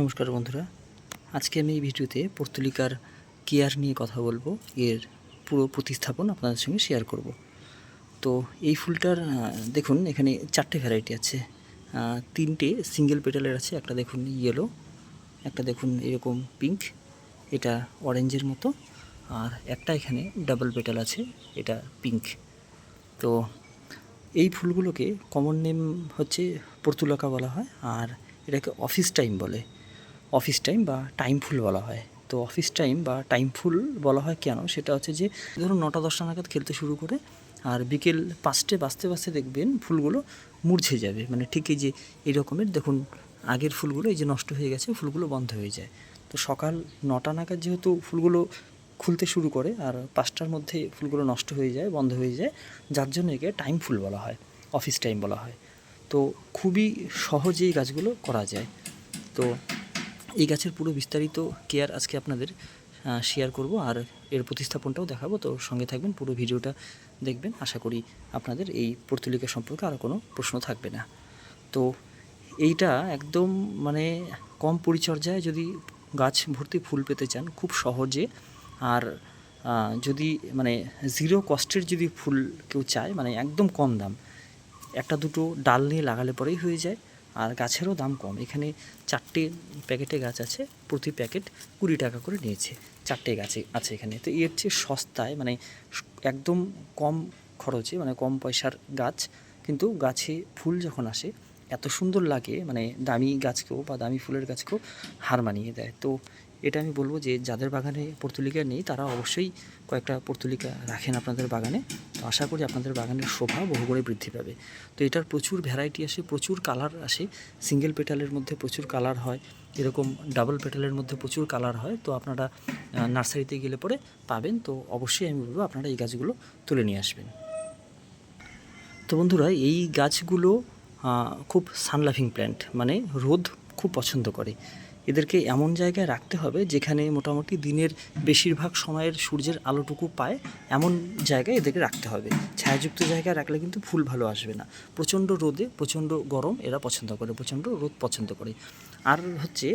নমস্কার বন্ধুরা। আজকে আমি এই ভিডিওতে পর্তুলিকার কেয়ার নিয়ে কথা বলব। এর পুরো প্রতিস্থাপন আপনাদের সঙ্গে শেয়ার করব। তো এই ফুলটার দেখুন, এখানে চারটে ভ্যারাইটি আছে। তিনটে সিঙ্গেল পেটালের আছে, একটা দেখুন ইয়েলো একটা দেখুন এরকম পিঙ্ক এটা অরেঞ্জের মতো, আর একটা এখানে ডাবল পেটাল আছে, এটা পিঙ্ক তো এই ফুলগুলোকে কমন নেম হচ্ছে পর্তুলাকা বলা হয়, আর এটাকে অফিস টাইম বলে। অফিস টাইম বা টাইম ফুল বলা হয়। তো অফিস টাইম বা টাইম ফুল বলা হয় কেন? সেটা হচ্ছে যে, ধরুন নটা, দশটা নাগাদ খেলতে শুরু করে আর বিকেল পাঁচটে বাজতে বাজতে দেখবেন ফুলগুলো মূর্ছে যাবে। মানে ঠিক এই যে এই রকমের দেখুন আগের ফুলগুলো এই যে নষ্ট হয়ে গেছে, ফুলগুলো বন্ধ হয়ে যায়। তো সকাল নটা নাগাদ যেহেতু ফুলগুলো খুলতে শুরু করে আর পাঁচটার মধ্যে ফুলগুলো নষ্ট হয়ে যায়, বন্ধ হয়ে যায়, যার জন্য একে টাইম ফুল বলা হয় অফিস টাইম বলা হয়। তো খুবই সহজেই গাছগুলো করা যায়। তো এই গাছের পুরো বিস্তারিত কেয়ার আজকে আপনাদের শেয়ার করব আর এর প্রতিস্থাপনটাও দেখাবো। তো সঙ্গে থাকবেন, পুরো ভিডিওটা দেখবেন। আশা করি আপনাদের এই পর্তুলিকা সম্পর্কে আর কোনো প্রশ্ন থাকবে না। তো এইটা একদম মানে কম পরিচর্যায় যদি গাছ ভর্তি ফুল পেতে চান, খুব সহজে। আর যদি মানে জিরো কস্টের যদি ফুল কেউ চায় মানে একদম কম দাম। একটা দুটো ডাল নিয়ে লাগালে পরেই হয়ে যায়। আর গাছেরও দাম কম। এখানে চারটে প্যাকেটে গাছ আছে, প্রতি প্যাকেট কুড়ি টাকা করে নিয়েছে। চারটে গাছে আছে এখানে। তো এর চেয়ে সস্তায় মানে একদম কম খরচে মানে কম পয়সার গাছ, কিন্তু গাছে ফুল যখন আসে, এত সুন্দর লাগে মানে দামি গাছকেও বা দামি ফুলের গাছকেও হার মানিয়ে দেয়। তো এটা আমি বলব যে যাদের বাগানে পর্তুলিকা নেই, তারা অবশ্যই কয়েকটা পর্তুলিকা রাখেন আপনাদের বাগানে। তো আশা করি আপনাদের বাগানের শোভা বহুগুণে বৃদ্ধি পাবে। তো এটার প্রচুর ভ্যারাইটি আসে, প্রচুর কালার আসে। সিঙ্গেল পেটালের মধ্যে প্রচুর কালার হয়, এরকম ডাবল পেটালের মধ্যে প্রচুর কালার হয়। তো আপনারা নার্সারিতে গেলে পরে পাবেন। তো অবশ্যই আমি বলব আপনারা এই গাছগুলো তুলে নিয়ে আসবেন। তো বন্ধুরা, এই গাছগুলো খুব সানলাভিং প্ল্যান্ট মানে রোদ খুব পছন্দ করে। এদেরকে এমন জায়গায় রাখতে হবে যেখানে মোটামুটি দিনের বেশিরভাগ সময়ের সূর্যের আলোটুকু পায়, এমন জায়গায় এদেরকে রাখতে হবে। ছায়াযুক্ত জায়গায় রাখলে কিন্তু ফুল ভালো আসবে না। প্রচণ্ড রোদে, প্রচণ্ড গরম এরা পছন্দ করে, প্রচণ্ড রোদ পছন্দ করে। আর হচ্ছে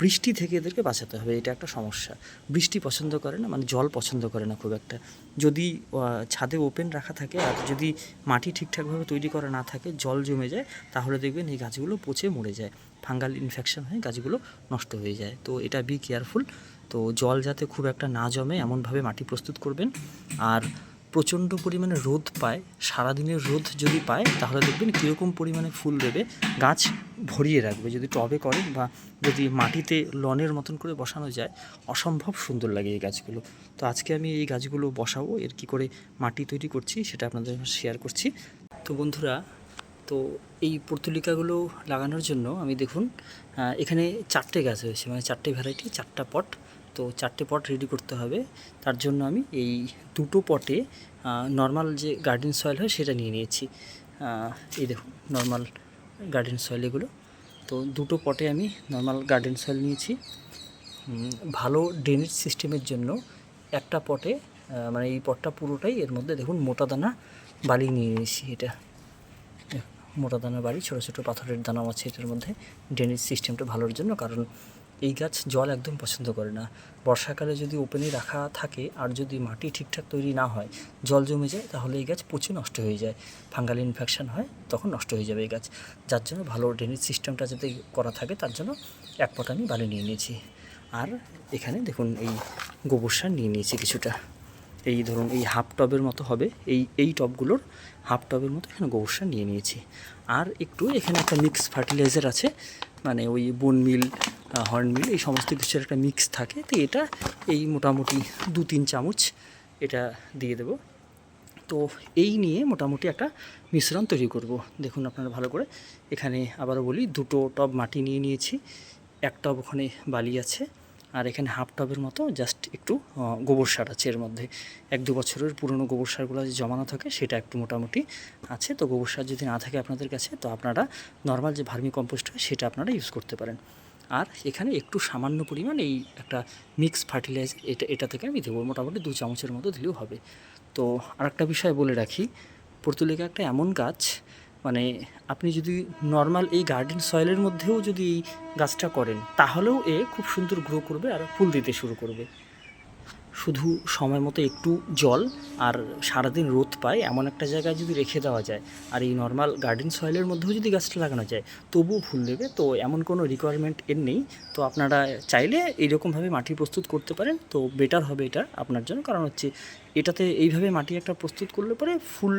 বৃষ্টি থেকে এদেরকে বাঁচাতে হবে, এটা একটা সমস্যা। বৃষ্টি পছন্দ করে না মানে জল পছন্দ করে না খুব একটা। যদি ছাদে ওপেন রাখা থাকে আর যদি মাটি ঠিকঠাকভাবে তৈরি করা না থাকে, জল জমে যায়, তাহলে দেখবেন এই গাছগুলো পচে মরে যায়। ফাঙ্গাল ইনফেকশন হয়ে গাছগুলো নষ্ট হয়ে যায়। তো এটা বি কেয়ারফুল তো জল যাতে খুব একটা না জমে, এমনভাবে মাটি প্রস্তুত করবেন। আর প্রচণ্ড পরিমাণে রোদ পায়, সারাদিনের রোদ যদি পায়, তাহলে দেখবেন কীরকম পরিমাণে ফুল দেবে। গাছ ভরিয়ে রাখবে। যদি টবে করেন বা যদি মাটিতে লনের মতন করে বসানো যায়, অসম্ভব সুন্দর লাগে এই গাছগুলো। তো আজকে আমি এই গাছগুলো বসাবো। এর কি করে মাটি তৈরি করছি, সেটা আপনাদের শেয়ার করছি। তো বন্ধুরা তো এই পর্তুলিকাগুলো লাগানোর জন্য আমি দেখুন এখানে চারটে গাছ হয়েছে মানে চারটে ভ্যারাইটি চারটা পট তো চারটে পট রেডি করতে হবে। তার জন্য আমি এই দুটো পটে নর্মাল যে গার্ডেন সয়েল হয় সেটা নিয়ে নিয়েছি। এই দেখুন নর্মাল গার্ডেন সয়েল এগুলো। তো দুটো পটে আমি নর্মাল গার্ডেন সয়েল নিয়েছি। ভালো ড্রেনেজ সিস্টেমের জন্য একটা পটে মানে এই পটটা পুরোটাই এর মধ্যে দেখুন মোটা দানা বালি নিয়ে নিয়েছি এটা। মোটা দানা বাড়ি, ছোটো ছোটো পাথরের দানাও আছে এটার মধ্যে। ড্রেনেজ সিস্টেমটা ভালোর জন্য, কারণ এই গাছ জল একদম পছন্দ করে না। বর্ষাকালে যদি ওপেনে রাখা থাকে আর যদি মাটি ঠিকঠাক তৈরি না হয়, জল জমে যায়, তাহলে এই গাছ পচে নষ্ট হয়ে যায়। ফাঙ্গাল ইনফেকশন হয়, তখন নষ্ট হয়ে যাবে এই গাছ। যার জন্য ভালো ড্রেনেজ সিস্টেমটা যাতে করা থাকে, তার জন্য এক আমি বালি নিয়ে নিয়েছি। আর এখানে দেখুন, এই গোবর সার নিয়ে নিয়েছি কিছুটা। এই ধরুন, এই হাফ টবের মতো হবে। এই এই টবগুলোর হাফ টবের মতো এখানে গোবর সার নিয়ে নিয়েছি। আর একটু এখানে একটা মিক্স ফার্টিলাইজার আছে মানে ওই বোন মিল হর্ন মিল এই সমস্ত কিছুর একটা মিক্স থাকে। তো এটা এই মোটামুটি দু তিন চামচ এটা দিয়ে দেবো। তো এই নিয়ে মোটামুটি একটা মিশ্রণ তৈরি করব। দেখুন আপনারা ভালো করে। এখানে আবারও বলি, দুটো টব মাটি নিয়ে নিয়েছি। এক টব ওখানে বালি আছে। আর এখানে হাফ টবের মতো জাস্ট একটু গোবর সার আছে এর মধ্যে। এক দু বছরের পুরনো গোবর সারগুলো যে জমানো থাকে, সেটা একটু মোটামুটি আছে। তো গোবর সার যদি না থাকে আপনাদের কাছে, তো আপনারা নর্মাল যে ভার্মি কম্পোস্ট হয়, সেটা আপনারা ইউজ করতে পারেন। আর এখানে একটু সামান্য পরিমাণ এই একটা মিক্স ফার্টিলাইজার এটা এটা থেকে আমি দেবো। মোটামুটি দু চামচের মতো দিলেও হবে। তো আরেকটা বিষয় বলে রাখি, পর্তুলিকা একটা এমন গাছ মানে আপনি যদি নর্মাল এই গার্ডেন সয়েলের মধ্যেও যদি এই গাছটা করেন, তাহলেও এ খুব সুন্দর গ্রো করবে আর ফুল দিতে শুরু করবে। শুধু সময় মতো একটু জল আর সারাদিন রোদ পায়, এমন একটা জায়গায় যদি রেখে দেওয়া যায় আর এই নর্মাল গার্ডেন সয়েলের মধ্যেও যদি গাছটা লাগানো যায়, তবুও ফুল দেবে। তো এমন কোনো রিকোয়ারমেন্ট এর নেই। তো আপনারা চাইলে এইরকমভাবে মাটি প্রস্তুত করতে পারেন। তো বেটার হবে এটা আপনার জন্য। কারণ হচ্ছে এটাতে এইভাবে মাটি একটা প্রস্তুত করলে পরে ফুল,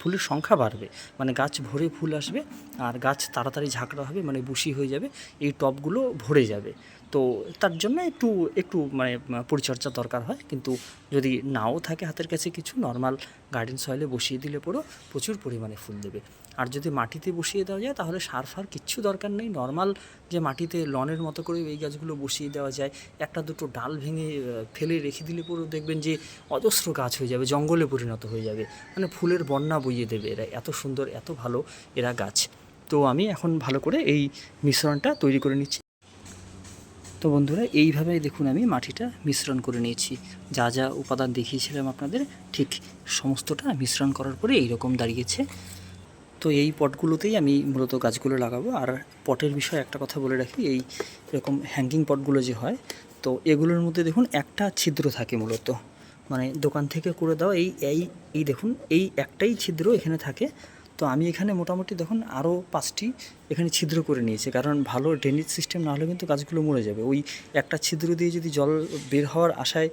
ফুলের সংখ্যা বাড়বে। মানে গাছ ভরে ফুল আসবে আর গাছ তাড়াতাড়ি ঝাঁকড়া হবে মানে বুশি হয়ে যাবে, এই টবগুলো ভরে যাবে। তো তার জন্য একটু একটু মানে পরিচর্যা দরকার হয়। কিন্তু যদি নাও থাকে হাতের কাছে কিছু নর্মাল গার্ডেন সয়েলে বসিয়ে দিলে পরেও প্রচুর পরিমাণে ফুল দেবে। আর যদি মাটিতে বসিয়ে দেওয়া যায়, তাহলে সার ফার কিচ্ছু দরকার নেই। নর্মাল যে মাটিতে লনের মতো করে এই গাছগুলো বসিয়ে দেওয়া যায়, একটা দুটো ডাল ভেঙে ফেলে রেখে দিলে পরেও দেখবেন যে অজস্র গাছ হয়ে যাবে, জঙ্গলে পরিণত হয়ে যাবে। মানে ফুলের বন্যা বইয়ে দেবে এরা, এত সুন্দর, এত ভালো এরা গাছ। তো আমি এখন ভালো করে এই মিশ্রণটা তৈরি করে নিচ্ছি। তো বন্ধুরা, এইভাবে দেখুন আমি মাটিটা মিশ্রণ করে নিয়েছি। যা যা উপাদান দেখিয়েছিলাম আপনাদের, ঠিক সমস্তটা মিশ্রণ করার পরে এইরকম দাঁড়িয়েছে। তো এই পটগুলোতেই আমি মূলত গাছগুলো লাগাবো। আর পটের বিষয়ে একটা কথা বলে রাখি, এই এরকম হ্যাঙ্গিং পটগুলো যে হয়, তো এগুলোর মধ্যে দেখুন একটা ছিদ্র থাকে মূলত। মানে দোকান থেকে করে দাও এই এই এই দেখুন, এই একটাই ছিদ্র এখানে থাকে। তো আমি এখানে মোটামুটি দেখুন আরও পাঁচটি এখানে ছিদ্র করে নিয়েছি। কারণ ভালো ড্রেনেজ সিস্টেম না হলে কিন্তু গাছগুলো মরে যাবে। ওই একটা ছিদ্র দিয়ে যদি জল বের হওয়ার আশায়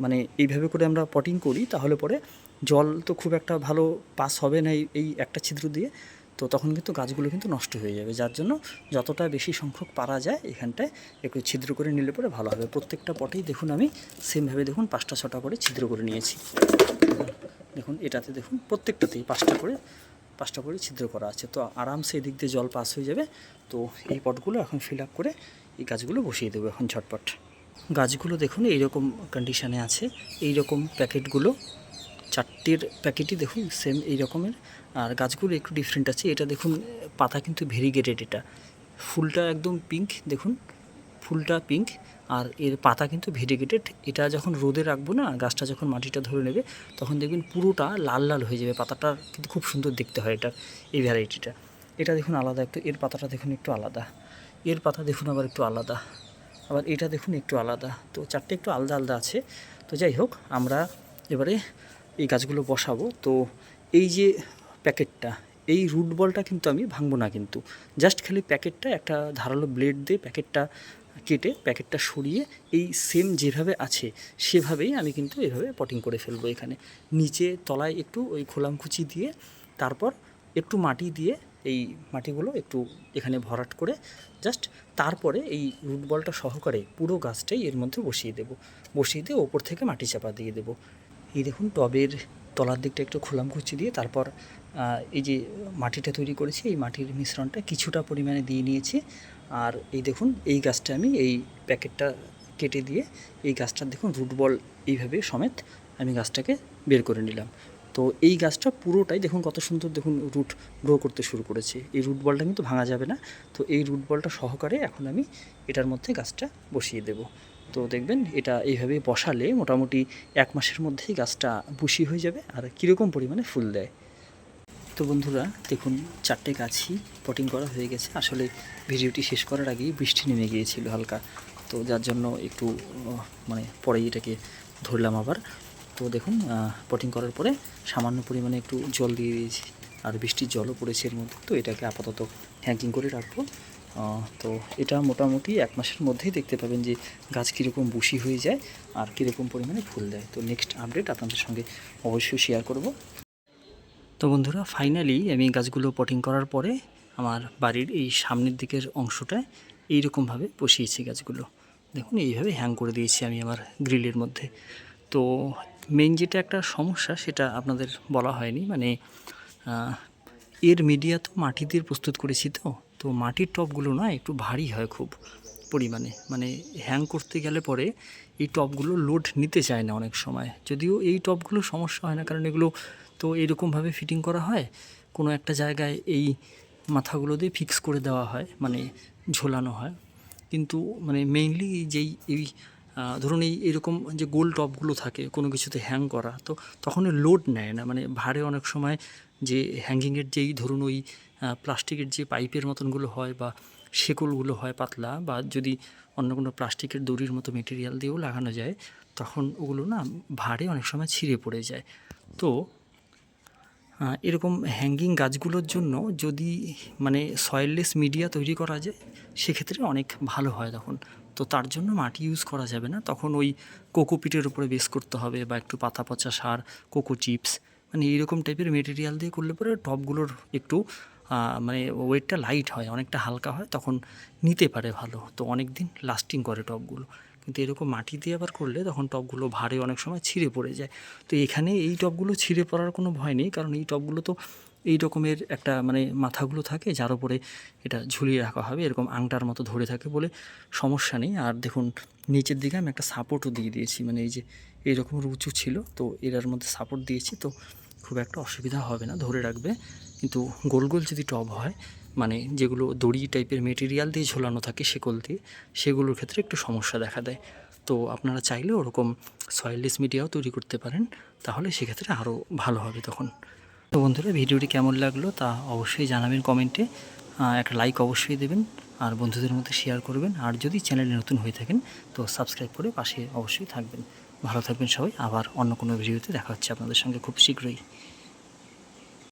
মানে এইভাবে করে আমরা পটিং করি, তাহলে পরে জল তো খুব একটা ভালো পাস হবে না এই- একটা ছিদ্র দিয়ে। তো তখন কিন্তু গাছগুলো কিন্তু নষ্ট হয়ে যাবে। যার জন্য যতটা বেশি সংখ্যক পারা যায় এখানটায় একটু ছিদ্র করে নিলে পরে ভালো হবে। প্রত্যেকটা পটেই দেখুন আমি সেমভাবে দেখুন পাঁচটা ছটা করে ছিদ্র করে নিয়েছি। দেখুন এটাতে দেখুন প্রত্যেকটাতেই পাঁচটা করে পাঁচটা করে ছিদ্র করা আছে। তো আরামসে এদিক দিয়ে জল পাস হয়ে যাবে। তো এই পটগুলো এখন ফিল আপ করে এই গাছগুলো বসিয়ে দেবো এখন ঝটপট। গাছগুলো দেখুন, এইরকম কন্ডিশানে আছে। এই রকম প্যাকেটগুলো, চারটের প্যাকেটই দেখুন সেম এই রকমের আর গাছগুলো একটু ডিফারেন্ট আছে। এটা দেখুন, পাতা কিন্তু ভেরিগেটেড এটা। ফুলটা একদম পিঙ্ক দেখুন। ফুলটা পিঙ্ক আর এর পাতা কিন্তু ভেরিগেটেড এটা যখন রোদে রাখব না, গাছটা যখন মাটিটা ধরে নেবে, তখন দেখবেন পুরোটা লাল লাল হয়ে যাবে। পাতাটা কিন্তু খুব সুন্দর দেখতে হয় এটা এই ভ্যারাইটিটা এটা দেখুন আলাদা একটু, এর পাতাটা দেখুন একটু আলাদা। এর পাতা দেখুন আবার একটু আলাদা। আবার এটা দেখুন একটু আলাদা। তো চারটে একটু আলাদা আলাদা আছে। তো যাই হোক, আমরা এবারে এই গাছগুলো বসাবো। তো এই যে প্যাকেটটা এই রুট বলটা কিন্তু আমি ভাঙবো না কিন্তু। জাস্ট খালি প্যাকেটটা একটা ধারালো ব্লেড দিয়ে প্যাকেটটা কেটে প্যাকেটটা সরিয়ে এই সেম যেভাবে আছে, সেভাবেই আমি কিন্তু এভাবে পটিং করে ফেলব এখানে। নিচে তলায় একটু ওই খোলামকুচি দিয়ে, তারপর একটু মাটি দিয়ে এই মাটিগুলো একটু এখানে ভরাট করে জাস্ট তারপরে এই রুট বলটা সহকারে পুরো গাছটাই এর মধ্যে বসিয়ে দেবো। বসিয়ে দিয়ে ওপর থেকে মাটি চাপা দিয়ে দেবো। এই দেখুন টবের তলার দিকটা একটু খোলাম কুচি দিয়ে, তারপর এই যে মাটিটা তৈরি করেছি, এই মাটির মিশ্রণটা কিছুটা পরিমাণে দিয়ে নিয়েছি। আর এই দেখুন, এই গাছটা আমি, এই প্যাকেটটা কেটে দিয়ে এই গাছটার দেখুন রুট বল এইভাবে সমেত আমি গাছটাকে বের করে নিলাম। তো এই গাছটা পুরোটাই দেখুন কত সুন্দর দেখুন রুট গ্রো করতে শুরু করেছে। এই রুট বলটা কিন্তু ভাঙা যাবে না। তো এই রুট বলটা সহকারে এখন আমি এটার মধ্যে গাছটা বসিয়ে দেব। তো দেখবেন এটা এইভাবে বসালে মোটামুটি এক মাসের মধ্যেই গাছটা বুশি হয়ে যাবে আর কীরকম পরিমাণে ফুল দেয়। তো বন্ধুরা, দেখুন, চারটে গাছই পটিং করা হয়ে গেছে। আসলে ভিডিওটি শেষ করার আগেই বৃষ্টি নেমে গিয়েছিল হালকা। তো যার জন্য একটু মানে পরেই এটাকে ধরলাম আবার। তো দেখুন পটিং করার পরে সামান্য পরিমাণে একটু জল দিয়ে দিয়েছি। আর বৃষ্টির জলও পড়েছে এর মধ্যে। তো এটাকে আপাতত হ্যাঙ্কিং করে রাখব। তো এটা মোটামুটি এক মাসের মধ্যেই দেখতে পাবেন যে গাছ কীরকম বুশি হয়ে যায় আর কীরকম পরিমাণে ফুল দেয়। তো নেক্সট আপডেট আপনাদের সঙ্গে অবশ্যই শেয়ার করব। তো বন্ধুরা ফাইনালি আমি গাছগুলো পটিং করার পরে আমার বাড়ির এই সামনের দিকের অংশটায় এইরকমভাবে বসিয়েছি গাছগুলো। দেখুন, এইভাবে হ্যাং করে দিয়েছি আমি আমার গ্রিলের মধ্যে। তো মেন যেটা একটা সমস্যা, সেটা আপনাদের বলা হয়নি মানে এর মিডিয়া তো মাটি দিয়ে প্রস্তুত করেছি তো তো মাটির টপগুলো না একটু ভারী হয় খুব পরিমাণে। মানে হ্যাং করতে গেলে পরে এই টপগুলো লোড নিতে চায় না অনেক সময়। যদিও এই টপগুলো সমস্যা হয় না, কারণ এগুলো তো এরকমভাবে ফিটিং করা হয়, কোনো একটা জায়গায় এই মাথাগুলো দিয়ে ফিক্স করে দেওয়া হয় মানে ঝোলানো হয়। কিন্তু মানে মেইনলি যেই এই ধরুন এই এরকম যে গোল টপগুলো থাকে, কোনো কিছুতে হ্যাং করা, তো তখন লোড নেয় না। মানে ভারে অনেক সময় যে হ্যাঙ্গিংয়ের যেই ধরুন ওই প্লাস্টিকের যে পাইপের মতনগুলো হয় বা শেকলগুলো হয় পাতলা, বা যদি অন্য কোনো প্লাস্টিকের দড়ির মতো মেটেরিয়াল দিয়েও লাগানো যায়, তখন ওগুলো না ভারে অনেক সময় ছিঁড়ে পড়ে যায়। তো এরকম হ্যাঙ্গিং গাছগুলোর জন্য যদি মানে সয়েললেস মিডিয়া তৈরি করা যায়, সেক্ষেত্রে অনেক ভালো হয় তখন। তো তার জন্য মাটি ইউজ করা যাবে না। তখন ওই কোকোপিটের উপরে বেস করতে হবে বা একটু পাতা পচা সার কোকো চিপস মানে এইরকম টাইপের মেটেরিয়াল দিয়ে করলে পরে টবগুলোর একটু মানে ওয়েটটা লাইট হয়, অনেকটা হালকা হয়, তখন নিতে পারে ভালো। তো অনেক দিন লাস্টিং করে টবগুলো। কিন্তু এরকম মাটি দিয়ে আবার করলে তখন টবগুলো ভারে অনেক সময় ছিঁড়ে পড়ে যায়। তো এখানে এই টবগুলো ছিঁড়ে পড়ার কোনো ভয় নেই, কারণ এই টবগুলো তো এই রকমের একটা মানে মাথাগুলো থাকে, যার উপরে এটা ঝুলিয়ে রাখা হবে, এরকম আংটার মতো ধরে থাকে বলে সমস্যা নেই। আর দেখুন, নিচের দিকে আমি একটা সাপোর্টও দিয়ে দিয়েছি মানে এই যে এই উঁচু ছিল, তো এটার মধ্যে সাপোর্ট দিয়েছি, তো খুব একটা অসুবিধা হবে না, ধরে রাখবে। কিন্তু গোল গোল যদি টব হয় মানে যেগুলো দড়ি টাইপের মেটেরিয়াল দিয়ে ঝোলানো থাকে শেকল দিয়ে, সেগুলোর ক্ষেত্রে একটু সমস্যা দেখা দেয়। তো আপনারা চাইলে ওরকম সয়েললেস মিডিয়াও তৈরি করতে পারেন, তাহলে সেক্ষেত্রে আরও ভালো হবে তখন। তো বন্ধুরা, ভিডিওটি কেমন লাগল তা অবশ্যই জানাবেন কমেন্টে। একটা লাইক অবশ্যই দেবেন, আর বন্ধুদের মধ্যে শেয়ার করবেন, আর যদি চ্যানেলে নতুন হয়ে থাকেন, তো সাবস্ক্রাইব করে পাশে অবশ্যই থাকবেন। ভালো থাকবেন সবাই, আবার অন্য কোনো ভিডিওতে দেখা হচ্ছে আপনাদের সঙ্গে খুব শীঘ্রই।